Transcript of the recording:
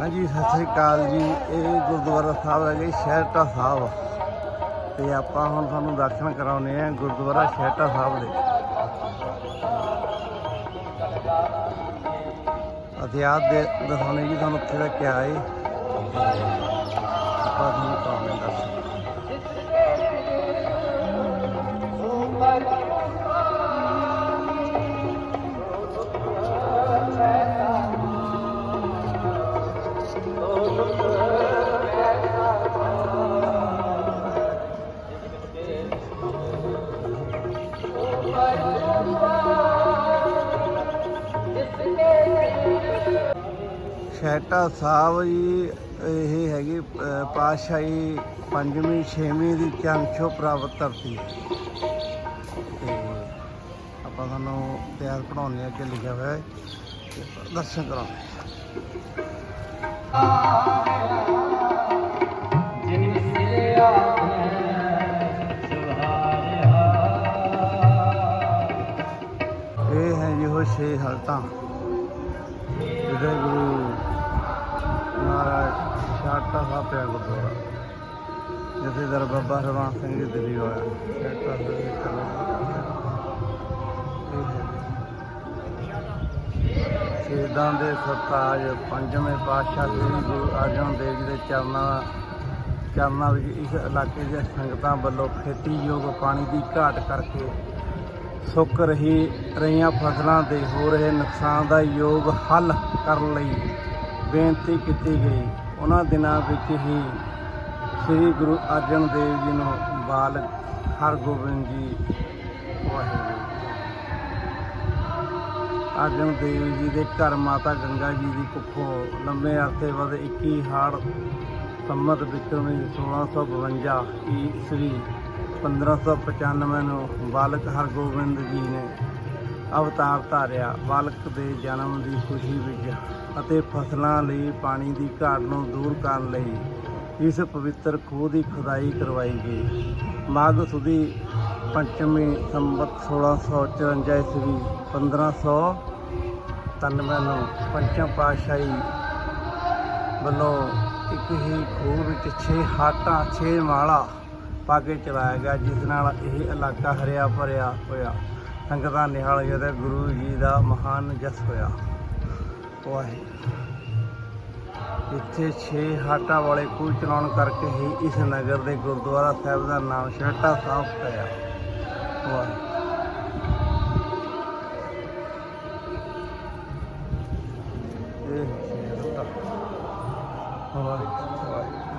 ਹਾਂਜੀ, ਸਤਿ ਸ੍ਰੀ ਅਕਾਲ ਜੀ। ਇਹ ਗੁਰਦੁਆਰਾ ਸਾਹਿਬ ਹੈਗੇ, ਸ਼ਹਿਰਟਾ ਸਾਹਿਬ। ਤੇ ਆਪਾਂ ਹੁਣ ਤੁਹਾਨੂੰ ਦਰਸ਼ਨ ਕਰਾਉਨੇ ਆ ਗੁਰਦੁਆਰਾ ਸ਼ਹਿਰਟਾ ਸਾਹਿਬ ਦੇ। ਇਤਿਹਾਸ ਦੇ ਦਿਖਾਉਣੇ ਜੀ ਤੁਹਾਨੂੰ ਉੱਥੇ ਦਾ ਕਿਆ ਹੈ। ਆਪਾਂ ਤੁਹਾਨੂੰ ਕਰਾਉਨੇ ਦਰਸ਼ਨ। ਸ਼ੈਟਾ ਸਾਹਿਬ ਜੀ ਇਹ ਹੈਗੀ ਅਹ, ਪਾਤਸ਼ਾਹੀ ਪੰਜਵੀਂ ਛੇਵੀਂ ਦੀ ਚੰਛੋ ਪ੍ਰਾਪਤ ਧਰਤੀ। ਤੇ ਆਪਾਂ ਤੁਹਾਨੂੰ ਇਤਿਹਾਸ ਪੜਾਉਣੇ ਅੱਗੇ ਲਿਖਿਆ ਹੋਇਆ ਹੈ। ਦਰਸ਼ਨ ਕਰਾਉਂਦੇ ਜਿਨ ਮਿਲਿਆ ਸੁਹਾਰਿਆ ਇਹ ਹੈ ਜੀ ਉਹ ਛੇ ਹਾਲਤਾਂ। ਜਿਹੜੇ ਗੁਰੂ ਸ਼ਾਟਾ ਸਾਹਿਬ ਗੁਰਦੁਆਰਾ। ਜਥੇਦਾਰ ਬਾਬਾ ਹਰਵਾਨ ਸਿੰਘ ਜੀ ਦਿੱਲੀ ਹੋਇਆ। ਸ਼ਾਟਾ ਸ਼ਹੀਦਾਂ ਦੇ ਸਰਤਾਜ ਪੰਜਵੇਂ ਪਾਤਸ਼ਾਹ ਸ੍ਰੀ ਗੁਰੂ ਅਰਜਨ ਦੇਵ ਜੀ ਦੇ ਚਰਨਾਂ ਚਰਨਾਂ ਵਿੱਚ ਇਸ ਇਲਾਕੇ ਦੀਆਂ ਸੰਗਤਾਂ ਵੱਲੋਂ ਖੇਤੀਯੋਗ ਪਾਣੀ ਦੀ ਘਾਟ ਕਰਕੇ ਸੁੱਕ ਰਹੀ ਰਹੀਆਂ ਫਸਲਾਂ ਦੇ ਹੋ ਰਹੇ ਨੁਕਸਾਨ ਦਾ ਯੋਗ ਹੱਲ ਕਰਨ ਲਈ ਬੇਨਤੀ ਕੀਤੀ ਗਈ। ਉਹਨਾਂ ਦਿਨਾਂ ਵਿੱਚ ਹੀ ਸ੍ਰੀ ਗੁਰੂ ਅਰਜਨ ਦੇਵ ਜੀ ਨੂੰ ਬਾਲਕ ਹਰਗੋਬਿੰਦ ਜੀ ਵਾਹਿਗੁਰੂ ਅਰਜਨ ਦੇਵ ਜੀ ਦੇ ਘਰ ਮਾਤਾ ਗੰਗਾ ਜੀ ਦੀ ਕੁੱਖੋਂ ਲੰਮੇ ਅਰਸੇ ਬਾਅਦ 21 ਹਾੜ ਸੰਮਤ ਵਿਕਰਮੀ 1652 ਈਸਵੀ 1595 ਨੂੰ ਬਾਲਕ ਹਰਗੋਬਿੰਦ ਜੀ ਨੇ ਅਵਤਾਰ ਧਾਰਿਆ ਬਾਲਕ ਦੇ ਜਨਮ ਦੀ ਖੁਸ਼ੀ ਵਿੱਚ ਅਤੇ ਫਸਲਾਂ ਲਈ ਪਾਣੀ ਦੀ ਘਾਟ ਨੂੰ ਦੂਰ ਕਰਨ ਲਈ ਇਸ ਪਵਿੱਤਰ ਖੂਹ ਦੀ ਖੁਦਾਈ ਕਰਵਾਈ ਗਈ। ਮਾਘ ਸੁਦੀ ਪੰਚਮੀ ਸੰਵਤ 1654 ਈਸਵੀ 1593 ਨੂੰ ਪੰਚਮ ਪਾਤਸ਼ਾਹੀ ਵੱਲੋਂ ਇੱਕ ਹੀ ਖੂਹ ਵਿੱਚ 6 ਹਾਟਾਂ 6 ਮਾਲਾ ਪਾ ਕੇ ਚਲਾਇਆ ਗਿਆ, ਜਿਸ ਨਾਲ ਇਹ ਇਲਾਕਾ ਹਰਿਆ ਭਰਿਆ ਹੋਇਆ। ਸੰਗਤਾਂ ਨਿਹਾਲ ਜਦੋਂ ਗੁਰੂ ਜੀ ਦਾ ਮਹਾਨ ਜਸ ਹੋਇਆ। ਵਾਹਿਗੁਰੂ। ਇੱਥੇ 6 ਹਾਟਾਂ ਵਾਲੇ ਖੂਹ ਚਲਾਉਣ ਕਰਕੇ ਹੀ ਇਸ ਨਗਰ ਦੇ ਗੁਰਦੁਆਰਾ ਸਾਹਿਬ ਦਾ ਨਾਮ ਸ਼ਹਿਟਾ ਸਾਹਿਬ ਪਿਆ। ਵਾਹਿਗੁਰੂ। ਇਹ ਸ਼ਹਿਟਾ ਵਾਹਿਗੁਰੂ ਵਾਹਿਗੁਰੂ।